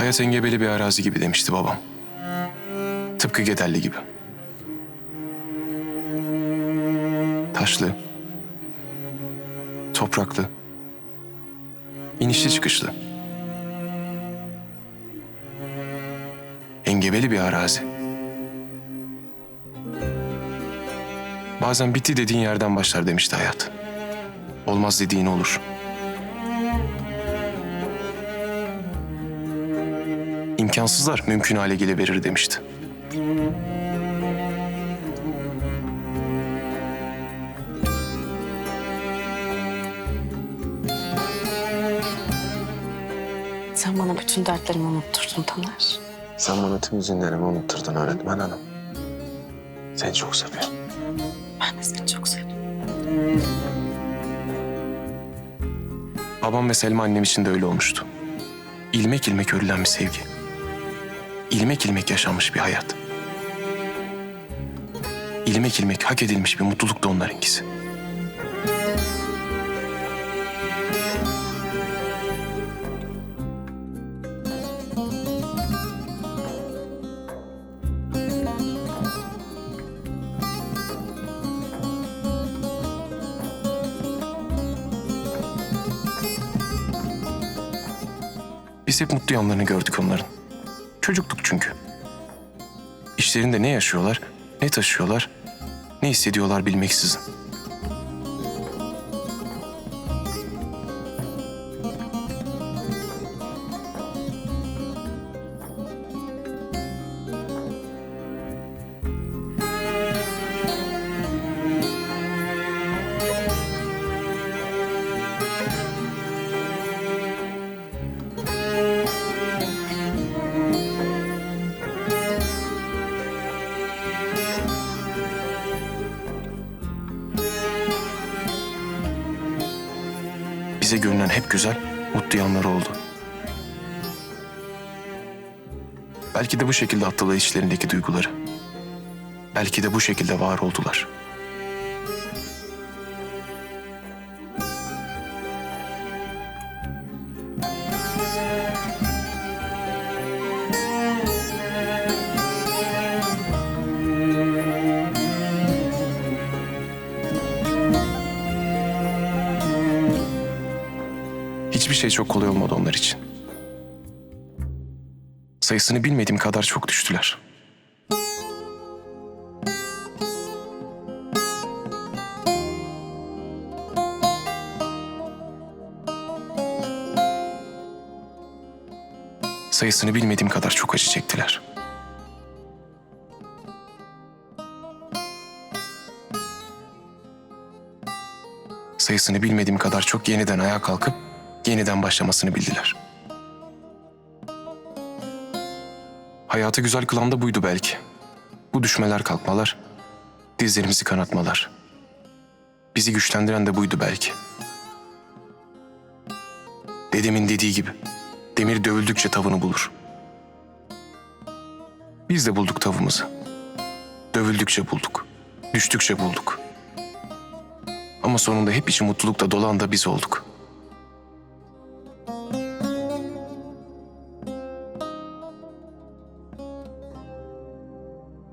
Hayat engebeli bir arazi gibi demişti babam. Tıpkı Gederli gibi. Taşlı, topraklı, inişli çıkışlı. Engebeli bir arazi. Bazen bitti dediğin yerden başlar demişti hayat. Olmaz dediğin olur. İmkansızlar mümkün hale geleverir demişti. Sen bana bütün dertlerimi unutturdun Taner. Sen bana tüm üzünlerimi unutturdun öğretmen hanım. Seni çok seviyorum. Ben de seni çok sevdim. Babam ve Selma annem için de öyle olmuştu. İlmek ilmek örülen bir sevgi. İlmek ilmek yaşanmış bir hayat. İlmek ilmek hak edilmiş bir mutluluk da onlarınkisi. Biz hep mutlu yanlarını gördük onların. Çocuktuk çünkü. İşlerinde ne yaşıyorlar, ne taşıyorlar, ne hissediyorlar bilmeksizin. Bize görünen hep güzel, mutlu yanları oldu. Belki de bu şekilde attılar içlerindeki duyguları. Belki de bu şekilde var oldular. Hiçbir şey çok kolay olmadı onlar için. Sayısını bilmediğim kadar çok düştüler. Sayısını bilmediğim kadar çok acı çektiler. Sayısını bilmediğim kadar çok yeniden ayağa kalkıp yeniden başlamasını bildiler. Hayatı güzel kılan da buydu belki. Bu düşmeler kalkmalar, dizlerimizi kanatmalar. Bizi güçlendiren de buydu belki. Dedemin dediği gibi, demir dövüldükçe tavını bulur. Biz de bulduk tavımızı. Dövüldükçe bulduk, düştükçe bulduk. Ama sonunda hep içi mutlulukla dolan da biz olduk. Thank you.